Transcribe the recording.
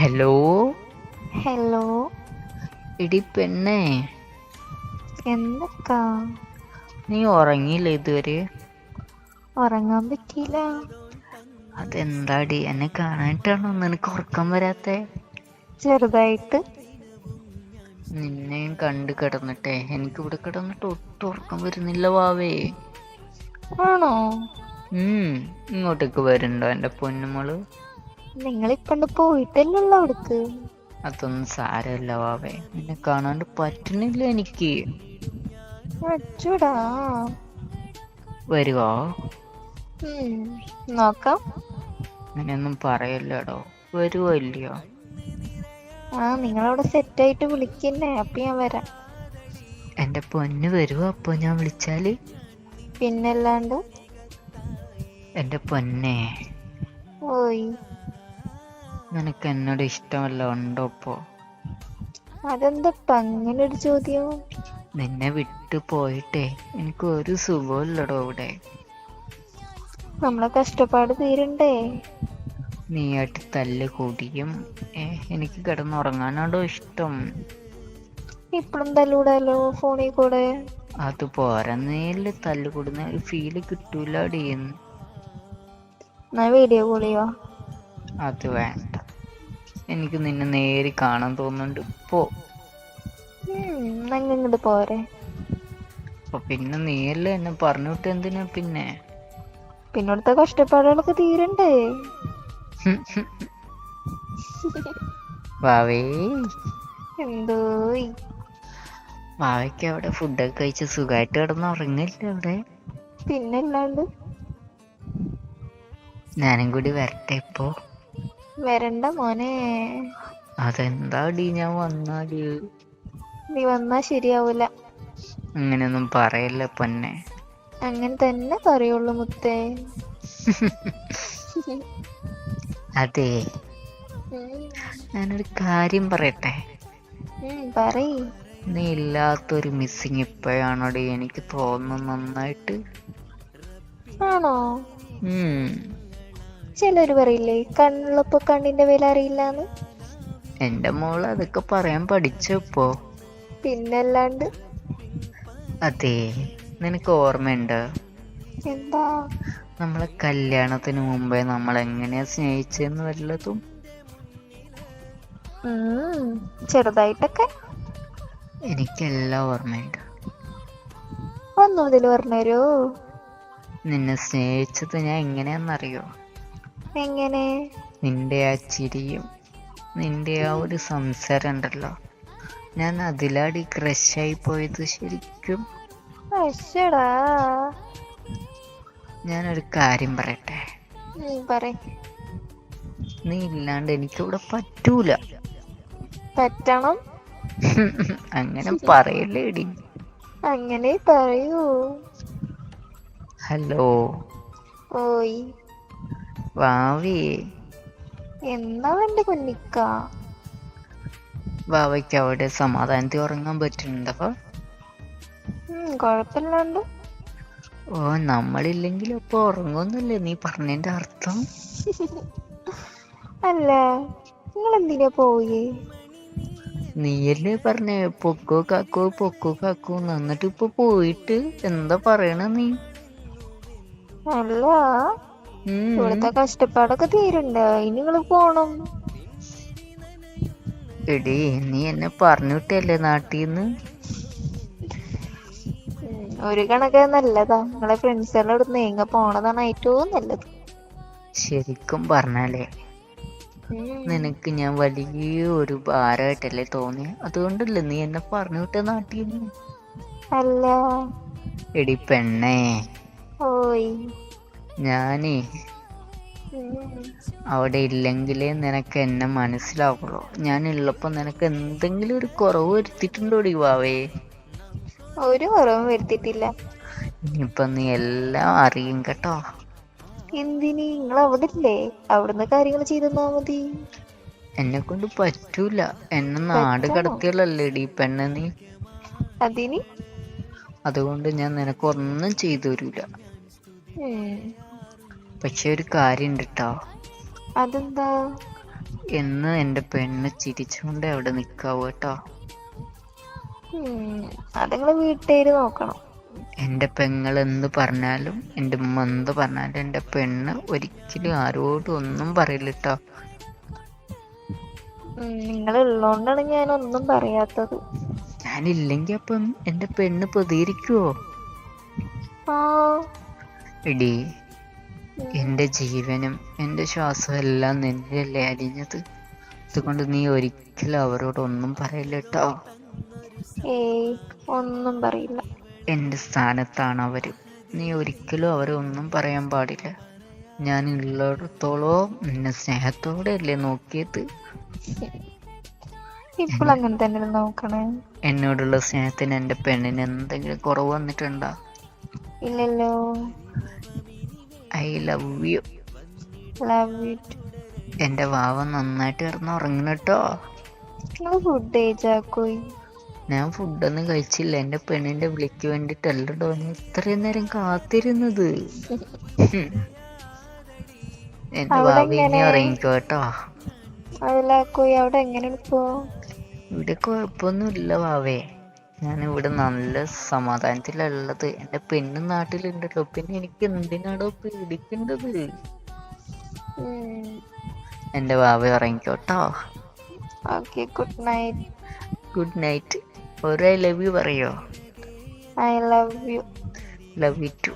Hello? Hello? എടി പെണ്ണേ. എന്തൊക്കാ? നീ ഉറങ്ങിയില്ല ഇതുവരെ? ഉറങ്ങാൻ പറ്റിയില്ല. അതെന്താടി? എന്നെ കാണാനിട്ടാണോ നിനക്ക് ഉറക്കം വരാത്തെ? ചെറുതായിട്ട്. നിന്നെയും കണ്ട് കിടന്നിട്ടെ. എനിക്ക് ഇവിടെ കിടന്നിട്ട് ഒട്ടും ഉറക്കം വരുന്നില്ല വാവേ. ആണോ? ഉം. ഇങ്ങോട്ടേക്ക് വരുന്നുണ്ടോ എന്റെ പൊന്നുമോൾ? നിങ്ങളിപ്പണ്ട് പോയിട്ടല്ലല്ലോ അവിടക്ക്? അതൊന്നും സാരമില്ല വാവേ. നിന്നെ കാണാണ്ട് പറ്റുന്നില്ല എനിക്ക്. അച്ചൂടാ വരുവോ? നോക്കാം. അങ്ങനെയൊന്നും പറയല്ലടോ. വരുവോ ഇല്ലയോ? ആ നിങ്ങളവിടെ സെറ്റായിട്ട് വിളിക്കുന്നേ. അപ്പൊ ഞാൻ വരാം. എന്റെ പൊന്ന് വരുവോ? അപ്പൊ ഞാൻ വിളിച്ചാൽ? പിന്നല്ലാണ്ട്? എന്റെ പൊന്നേ. ഓയ്. നിനക്ക് എന്നോട് ഇഷ്ടമല്ല ഉണ്ടോ ഇപ്പോ? അതെന്തപ്പ അങ്ങനെ ഒരു ചോദ്യം? നിന്നെ വിട്ടു പോയിട്ടേ എനിക്ക് ഒരു സുഖമില്ലടോ ഇവിടെ. നമ്മളെ കഷ്ടപ്പാട് തീരണ്ടേ? നീയായിട്ട് തല്ല് കൂടിയും. ഏ, എനിക്ക് കിടന്നുറങ്ങാനാണോ ഇഷ്ടം? ഇപ്പഴും തല്ലൂടാലോ ഫോണിൽ കൂടെ? അത് പോരാന്നേൽ തല്ല് കൂടുന്ന ഒരു ഫീൽ കിട്ടൂലടി. ഞാൻ വീഡിയോ ചെയ്യോ അത് വേണ്ട. എനിക്ക് നിന്നെ നേരി കാണാൻ തോന്നുന്നുണ്ട്. പോ. ഇങ്ങോട്ട് പോരെ. അപ്പൊ പിന്നെ നീയല്ലേ എന്നെ പറഞ്ഞു വിട്ട് എന്തിനാ പിന്നെ? പിന്നോടത്തെ കഷ്ടപ്പാടുകളൊക്കെ തീരണ്ടേ. വാവേ. എന്തോ വാവയ്ക്ക് അവിടെ ഫുഡൊക്കെ കഴിച്ച് സുഖമായിട്ട് കിടന്ന് ഉറങ്ങില്ല അവിടെ? പിന്നല്ലാണ്ട് ഞാനും കൂടി വരട്ടെ ഇപ്പോ. വരണ്ട മോനെ. അതെന്താടി ഞാൻ വന്നാൽ നീ വന്നാ ശരിയാവൂല. അങ്ങനെയൊന്നും പറയല്ല പൊന്നെ. അങ്ങനെ തന്നെ പറയുള്ളൂ മുത്തേ. അതെ. ഞാനൊരു കാര്യം പറയട്ടെ? പറയ്. നീ ഇല്ലാത്തൊരു മിസ്സിങ് ഇപ്പോഴാണോടി എനിക്ക് തോന്നുന്നു നന്നായിട്ട്? ആണോ? ഉം. ചിലര് പറയില്ലേ കണ്ണുള്ളപ്പോ കണ്ണിന്റെ വില അറിയില്ലാന്ന്? എന്റെ മോൾ അതൊക്കെ പറയാൻ പഠിച്ചപ്പോ പിന്നല്ലാണ്ട്? അതെ നിനക്ക് ഓർമ്മയുണ്ട്? എന്താ? നമ്മളെ കല്യാണത്തിന് മുമ്പേ നമ്മൾ എങ്ങനെയാ സ്നേഹിച്ചെന്ന് വല്ലതും? ചെറുതായിട്ടൊക്കെ. എനിക്കെല്ലാം ഓർമ്മയുണ്ട്. ഒന്നുമുതൽ പറഞ്ഞുതരോ നിന്നെ സ്നേഹിച്ചത് ഞാൻ എങ്ങനെയാന്നറിയോ? എങ്ങനെ? നിന്റെ ആ ചിരിയും നിന്റെ ആ ഒരു സംസാരം ഉണ്ടല്ലോ. ഞാൻ അതിലാടി ക്രഷായി പോയത് ശരിക്കും. അശ്ശടാ ഞാനൊരു കാര്യം പറയട്ടെ? നീ പറ നീ ഇല്ലാണ്ട് എനിക്കിവിടെ പറ്റൂല. പറ്റണം. അങ്ങനെ പറയല്ലേടി. അങ്ങനെ പറയൂ. ഹലോ. ഓയ്. വാവി. എന്താ എന്റെ കുഞ്ഞിക്ക? വാവയ്ക്ക് അവിടെ സമാധാനത്തിൽ ഉറങ്ങാൻ പറ്റുന്നുണ്ടോ കൊഴപ്പില്ലാണ്ട് ഓ നമ്മളില്ലെങ്കിൽ അപ്പൊ ഉറങ്ങുന്നല്ലേ? നീ പറഞ്ഞതിന്റെ അർത്ഥം. അല്ല നിങ്ങൾ എന്തിനാ പോയേ? നീയല്ലേ പറഞ്ഞേ പൊക്കോ കാക്കോ പൊക്കോ കാക്കോ എന്നിട്ട് ഇപ്പൊ പോയിട്ട് എന്താ പറയണ നീ? അല്ല. ഇവിടുത്തെ കഷ്ടപ്പാടൊക്കെ തീരണ്ട. ഇനി നിങ്ങൾ പോണം. എടി നീ എന്നെ പറഞ്ഞു വിട്ടല്ലേ നാട്ടീന്ന്? ഒരു കണക്ക് നല്ലതാ. നിങ്ങളെ ഫ്രണ്ട്സുകളുടെ അടുത്ത് നീങ്ങ പോണതാണ് ഏറ്റവും നല്ലത്. ശരിക്കും പറഞ്ഞാലേ നിനക്ക് ഞാൻ വലിയ ഒരു ഭാരമായിട്ടല്ലേ തോന്നിയ? അതുകൊണ്ടല്ലേ നീ എന്നെ പറഞ്ഞു വിട്ട നാട്ടീന്ന്? അല്ല. എടി പെണ്ണേ. ഓയ്. ഞാനേ അവിടെ ഇല്ലെങ്കിലേ നിനക്ക് എന്നെ മനസ്സിലാവുള്ളൂ. ഞാൻ ഉള്ളപ്പോ നിനക്ക് എന്തെങ്കിലും ഒരു കുറവ് വരുത്തിട്ടുണ്ടോ വാവേ? ഒരു കുറവും വരുത്തിയിട്ടില്ല. ഇനിയിപ്പൊ നീ എല്ലാം അറിയും കേട്ടോ. എന്തിന്? നിങ്ങൾ അവിടെ ഇല്ലേ അവിടുന്ന് കാര്യങ്ങൾ ചെയ്തെന്നാ മതി. എന്നെ കൊണ്ട് പറ്റൂല. എന്നെ നാട് കടത്തിയല്ലേ കടത്തിയല്ലല്ലേടി പെണ്ണ നീ. അതിന്? അതുകൊണ്ട് ഞാൻ നിനക്ക് ഒന്നും ചെയ്തു തരൂല. പക്ഷെ ഒരു കാര്യം ഉണ്ട് കേട്ടോ അതെന്താ? എന്ന് എന്റെ പെണ്ണ് ചിരിച്ചുകൊണ്ട് അവിടെ നിക്കാവൂ കേട്ടോ. ഉം, അത് വീട്ടുകാര് നോക്കണം. എന്റെ പെങ്ങൾ എന്ത് പറഞ്ഞാലും എന്റെ ഉമ്മ എന്ത് പറഞ്ഞാലും എന്റെ പെണ്ണ് ഒരിക്കലും ആരോടും ഒന്നും പറയില്ല കേട്ടോ. നിങ്ങളുള്ളോണ്ടാണ് ഞാൻ ഒന്നും പറയാത്തത്. ഞാനില്ലെങ്കി അപ്പം എന്റെ പെണ്ണ് പ്രതികരിക്കുവോ? ആ. എടി. എന്റെ ജീവനും എന്റെ ശ്വാസവും എല്ലാം നിന്നിലല്ലേ അലിഞ്ഞത് അതുകൊണ്ട് നീ ഒരിക്കലും അവരോടൊന്നും പറയില്ല കേട്ടോ. ഏയ് ഒന്നും പറയില്ല. എന്റെ സ്ഥാനത്താണ് അവർ നീ ഒരിക്കലും അവരെ ഒന്നും പറയാൻ പാടില്ല. ഞാൻ ഉള്ളിടത്തോളം നിന്നെ സ്നേഹത്തോടെ അല്ലേ നോക്കിയത് ഇപ്പോൾ അങ്ങനെ തന്നെ നോക്കണേ? എന്നോടുള്ള സ്നേഹത്തിന് എന്റെ പെണ്ണിന് എന്തെങ്കിലും കുറവ് വന്നിട്ടുണ്ടോ? ഇല്ലല്ലോ. I love you. Love it എന്റെ വാവ നന്നായിട്ട് കിടന്ന് ഉറങ്ങണം കേട്ടോ ഫുഡ് ഞാൻ ഫുഡൊന്നും കഴിച്ചില്ല. എന്റെ പെണ്ണിന്റെ വിളിക്ക് വേണ്ടിട്ടല്ലോ ഞാൻ ഇത്രയും നേരം കാത്തിരുന്നത്. എന്റെ എങ്ങനെ? ഉറങ്ങിക്കോ കേട്ടോ അവിടെ എങ്ങനെ ഇപ്പോ ഇവിടെ കുഴപ്പമൊന്നുമില്ല വാവേ. ഞാൻ ഇവിടെ നല്ല സമാധാനത്തിലുള്ളത്. എന്റെ പെണ്ണ് നാട്ടിലുണ്ടല്ലോ. പിന്നെ എനിക്ക് എന്തിനാടോ പേടിക്കേണ്ടത്? എന്റെ ബാബ ഉറങ്ങിക്കോട്ടോ. Okay good night good night ഒരു ഐ ലവ് യു പറയോ? I love you love you too